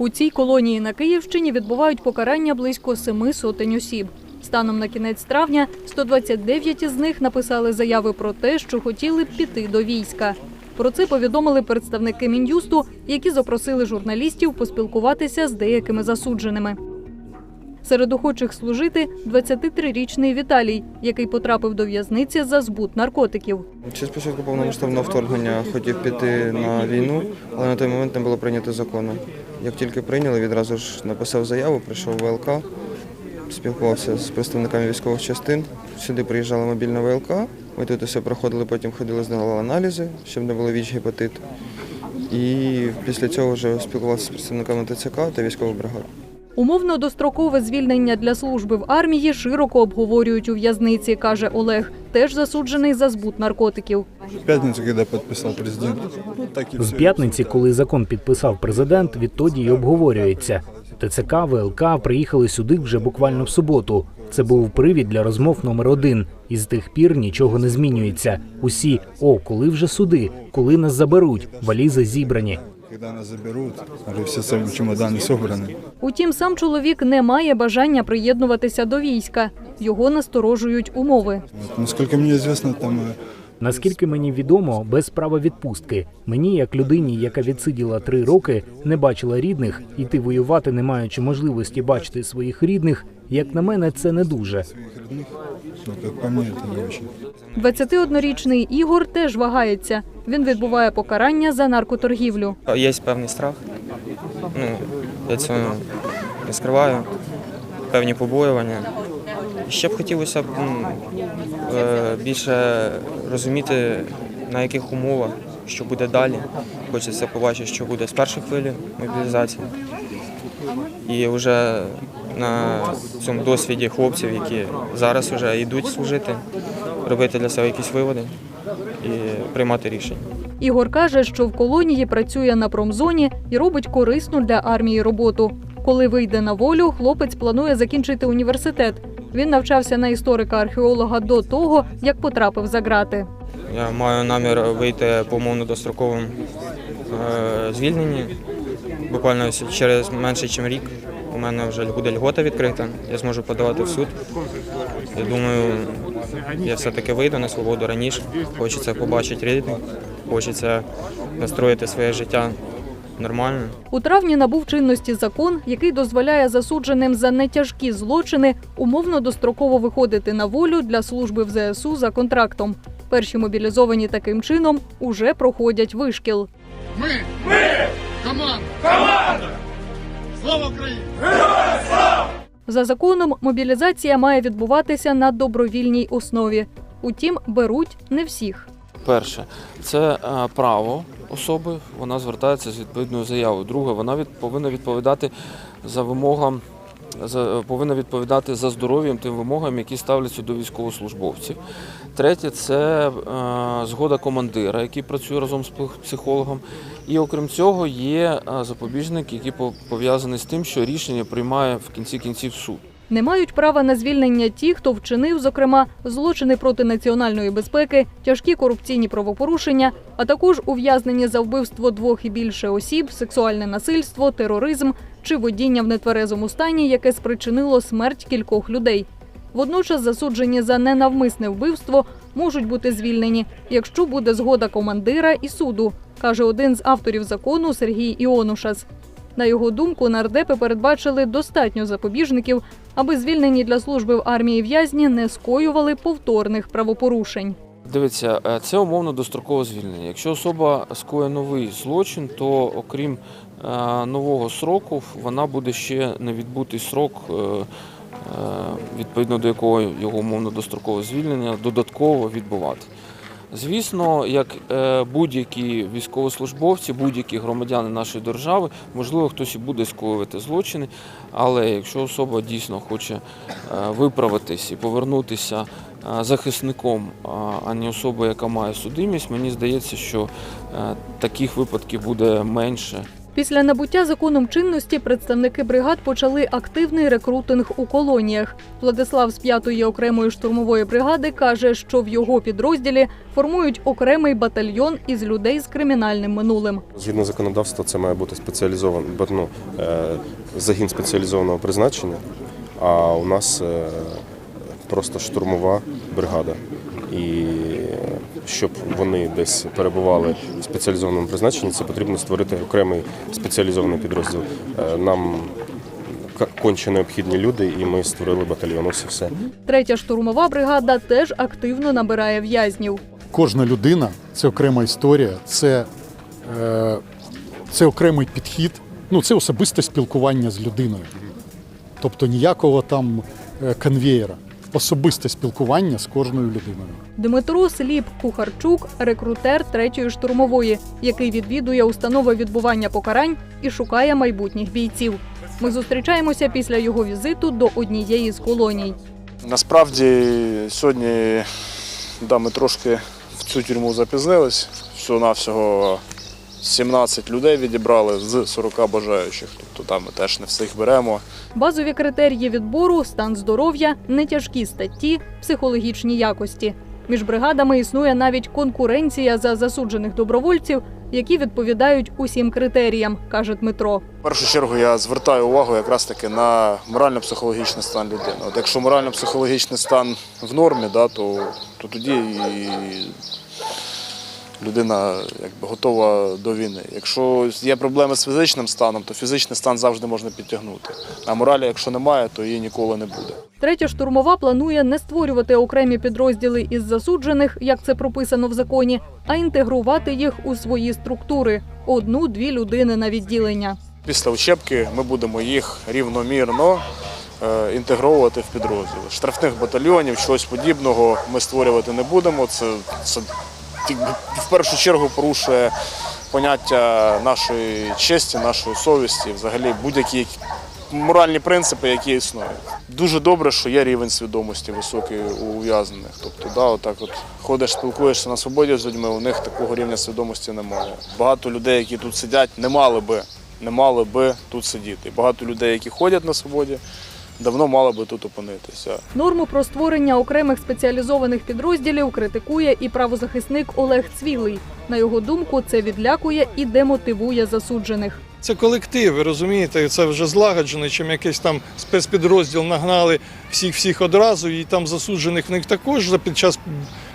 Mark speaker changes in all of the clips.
Speaker 1: У цій колонії на Київщині відбувають покарання близько семи сотень осіб. Станом на кінець травня 129 із них написали заяви про те, що хотіли б піти до війська. Про це повідомили представники мін'юсту, які запросили журналістів поспілкуватися з деякими засудженими. Серед охочих служити 23-річний Віталій, який потрапив до в'язниці за збут наркотиків.
Speaker 2: Ще з початку повномасштабного вторгнення хотів піти на війну, але на той момент не було прийнято закону. Як тільки прийняли, відразу ж написав заяву, прийшов в ВЛК, спілкувався з представниками військових частин. Сюди приїжджала мобільна ВЛК. Ми тут усе проходили, потім ходили, здавали аналізи, щоб не було віч гепатит. І після цього вже спілкувався з представниками ТЦК та військових бригад.
Speaker 1: Умовно дострокове звільнення для служби в армії широко обговорюють у в'язниці, каже Олег, теж засуджений за збут наркотиків.
Speaker 3: В пятницу, когда подписал президент, ну,
Speaker 4: З п'ятниці, коли закон підписав президент, відтоді й обговорюється. ТЦК, ВЛК приїхали сюди вже буквально в суботу. Це був привід для розмов номер один. І з тих пір нічого не змінюється. Усі о, коли вже суди, коли нас заберуть, валізи зібрані
Speaker 3: Когда нас заберут, уже все сами чемоданы собраны.
Speaker 1: Утім, сам чоловік не має бажання приєднуватися до війська. Його насторожують умови.
Speaker 3: Вот. Насколько мне известно, там э,
Speaker 4: Наскільки мені відомо, без права відпустки. Мені, як людині, яка відсиділа три роки, не бачила рідних, іти воювати, не маючи можливості бачити своїх рідних. як на мене, це не дуже.
Speaker 3: своих родных, ну, как по мне, это не очень.
Speaker 1: 21-річний Ігор теж вагається. Він відбуває покарання за наркоторгівлю.
Speaker 2: Є певний страх. Ну, я цього не скриваю. Певні побоювання. Ще б хотілося б е, більше розуміти, на яких умовах, що буде далі. Хочеться побачити, що буде з першої хвилі мобілізації. І вже на цьому досвіді хлопців, які зараз вже йдуть служити, робити для себе якісь виводи і приймати рішення.
Speaker 1: Ігор каже, що в колонії працює на промзоні і робить корисну для армії роботу. Коли вийде на волю, хлопець планує закінчити університет. Він навчався на історика-археолога до того, як потрапив за ґрати.
Speaker 2: Я маю намір вийти по умовно достроковому е, звільненні. Буквально через менше, ніж рік. У мене вже буде льгота відкрита. Я зможу подавати в суд. Я думаю, я все-таки вийду на свободу раніше. Хочеться побачити рідних, хочеться настроїти своє життя нормально.
Speaker 1: У травні набув чинності закон, який дозволяє засудженим за нетяжкі злочини умовно достроково виходити на волю для служби в ЗСУ за контрактом. Перші мобілізовані таким чином уже проходять вишкіл.
Speaker 5: Ми! Ми! Команда! Команда! Слава Україні!
Speaker 1: За законом, мобілізація має відбуватися на добровільній основі. Утім, беруть не всіх.
Speaker 6: Перше, це е, право особи, вона звертається з відповідною заявою. Друге, вона від, повинна відповідати за вимогам, повинна відповідати за здоров'ям тим вимогам, які ставляться до військовослужбовців. Третє це е, згода командира, який працює разом з психологом. І окрім цього, є е, запобіжник, який по- пов'язаний з тим, що рішення приймає в кінці кінців суд.
Speaker 1: Не мають права на звільнення ті, хто вчинив, зокрема, злочини проти національної безпеки, тяжкі корупційні правопорушення, а також ув'язнені за вбивство двох і більше осіб, сексуальне насильство, тероризм чи водіння в нетверезому стані, яке спричинило смерть кількох людей. Водночас засуджені за ненавмисне вбивство можуть бути звільнені, якщо буде згода командира і суду, каже один з авторів закону Сергій Іонушас. На його думку, нардепи передбачили достатньо запобіжників, аби звільнені для служби в армії в'язні не скоювали повторних правопорушень.
Speaker 6: Дивіться, е, це умовно дострокове звільнення. Якщо особа скоє новий злочин, то окрім нового сроку, вона буде ще не відбутий срок, е, е, відповідно до якого його умовно дострокове звільнення додатково відбувати. Звісно, як е, будь-які військовослужбовці, будь-які громадяни нашої держави, можливо, хтось і буде скоювати злочини, але якщо особа дійсно хоче е, виправитись і повернутися е, захисником, а- не особою, яка має судимість, мені здається, що е, таких випадків буде менше.
Speaker 1: Після набуття законом чинності представники бригад почали активний рекрутинг у колоніях. Владислав з 5-ї окремої штурмової бригади каже, що в його підрозділі формують окремий батальйон із людей з кримінальним минулим.
Speaker 7: Згідно законодавства, це має бути спеціалізований ну, е, загін спеціалізованого призначення, а у нас е, просто штурмова бригада. І щоб вони десь перебували в спеціалізованому призначенні, це потрібно створити окремий спеціалізований підрозділ. Е, Нам конче необхідні люди, і ми створили батальйон. Ось і все.
Speaker 1: Третя штурмова бригада теж активно набирає в'язнів.
Speaker 8: Кожна людина це окрема історія, це, е, це окремий підхід, ну це особисте спілкування з людиною. Тобто ніякого там е, конвеєра. Особисте спілкування з кожною людиною.
Speaker 1: Дмитро Сліп Кухарчук, рекрутер третьої штурмової, який відвідує установи відбування покарань і шукає майбутніх бійців. Ми зустрічаємося після його візиту до однієї з колоній.
Speaker 9: Насправді сьогодні да, ми трошки в цю тюрму запізнились. Всього-навсього 17 людей відібрали з 40 бажаючих. Тобто там ми теж не всіх беремо.
Speaker 1: Базові критерії відбору стан здоров'я, нетяжкі статті, психологічні якості. Між бригадами існує навіть конкуренція за засуджених добровольців, які відповідають усім критеріям, каже Дмитро.
Speaker 9: В першу чергу я звертаю увагу якраз таки на морально-психологічний стан людини. От якщо морально-психологічний стан в нормі, да, то, то тоді і людина якби, готова до війни. Якщо є проблеми з фізичним станом, то фізичний стан завжди можна підтягнути. А моралі, якщо немає, то її ніколи не буде.
Speaker 1: Третя штурмова планує не створювати окремі підрозділи із засуджених, як це прописано в законі, а інтегрувати їх у свої структури одну-дві людини на відділення.
Speaker 9: Після учебки ми будемо їх рівномірно е, інтегровувати в підрозділи. Штрафних батальйонів, чогось подібного ми створювати не будемо. Це, це в першу чергу порушує поняття нашої честі, нашої совісті, взагалі будь-які моральні принципи, які існують. Дуже добре, що є рівень свідомості високий у ув'язнених. Тобто, да, отак от ходиш, спілкуєшся на свободі з людьми, у них такого рівня свідомості немає. Багато людей, які тут сидять, не мали би, не мали би тут сидіти. Багато людей, які ходять на свободі, давно мала би тут опинитися.
Speaker 1: Норму про створення окремих спеціалізованих підрозділів критикує і правозахисник Олег Цвілий. На його думку, це відлякує і демотивує засуджених.
Speaker 10: Це колектив, ви розумієте, це вже злагоджено, чим якийсь там спецпідрозділ нагнали всіх всіх одразу, і там засуджених в них також під час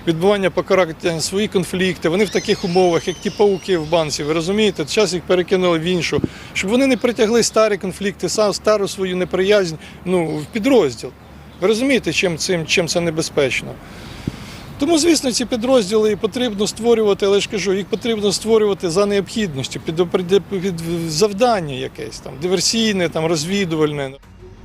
Speaker 10: відбування покарання свої конфлікти. Вони в таких умовах, як ті пауки в банці, ви розумієте, час їх перекинули в іншу, щоб вони не притягли старі конфлікти, сам стару свою неприязнь ну, в підрозділ. Ви розумієте, чим, цим, чим це небезпечно? Тому, звісно, ці підрозділи потрібно створювати, але ж кажу, їх потрібно створювати за необхідністю, під, під завдання якесь там, диверсійне, там, розвідувальне.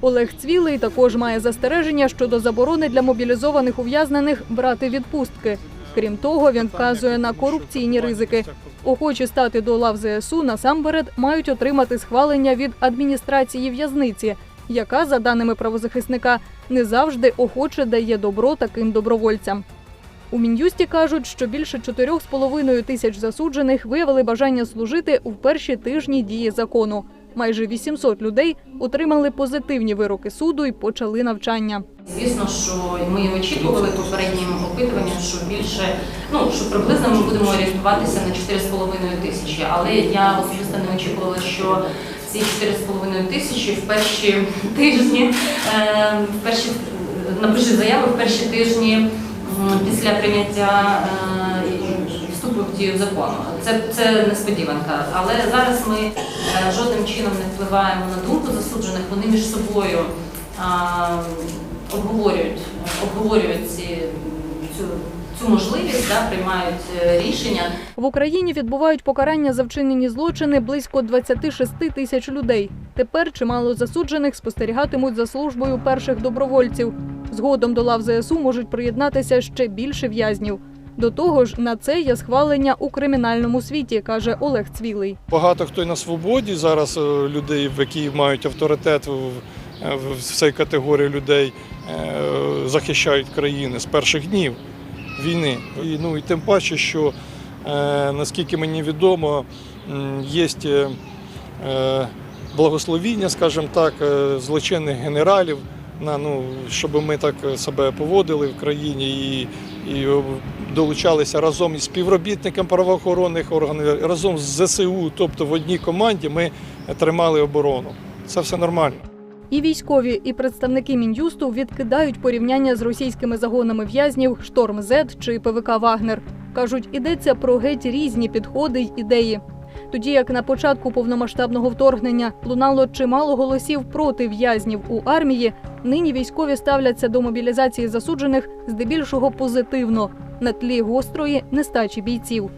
Speaker 1: Олег Цвілий також має застереження щодо заборони для мобілізованих ув'язнених брати відпустки. Крім того, він вказує на корупційні ризики. Охочі стати до лав ЗСУ насамперед мають отримати схвалення від адміністрації в'язниці, яка, за даними правозахисника, не завжди охоче дає добро таким добровольцям. У мін'юсті кажуть, що більше 4,5 тисяч засуджених виявили бажання служити у перші тижні дії закону. Майже 800 людей отримали позитивні вироки суду і почали навчання.
Speaker 11: Звісно, що ми очікували попереднім опитуванням, що більше, ну що приблизно ми будемо орієнтуватися на 4,5 тисячі. Але я особисто не очікувала, що ці 4,5 тисячі в перші тижні, е, в перші напишуть заяви в перші тижні після прийняття е, вступу в дію закону. Це, це несподіванка. Але зараз ми е, жодним чином не впливаємо на думку засуджених. Вони між собою обговорюють, обговорюють ці, цю, цю можливість, да, приймають е, рішення.
Speaker 1: В Україні відбувають покарання за вчинені злочини близько 26 тисяч людей. Тепер чимало засуджених спостерігатимуть за службою перших добровольців. Згодом до лав ЗСУ можуть приєднатися ще більше в'язнів. До того ж, на це є схвалення у кримінальному світі, каже Олег Цвілий.
Speaker 10: Багато хто на свободі зараз е, людей, які мають авторитет в, е, цій категорії людей, е, захищають країни з перших днів війни. І, ну, і тим паче, що наскільки мені відомо, є благословіння, скажімо так, злочинних генералів, на, ну, щоб ми так себе поводили в країні і, і е, долучалися разом із співробітниками правоохоронних органів, разом з ЗСУ, тобто в одній команді ми тримали оборону. Це все нормально.
Speaker 1: І військові, і представники мін'юсту відкидають порівняння з російськими загонами в'язнів Шторм Зет чи ПВК Вагнер. кажуть, ідеться про геть різні підходи й ідеї. Тоді як на початку повномасштабного вторгнення лунало чимало голосів проти в'язнів у армії, нині військові ставляться до мобілізації засуджених здебільшого позитивно на тлі гострої нестачі бійців.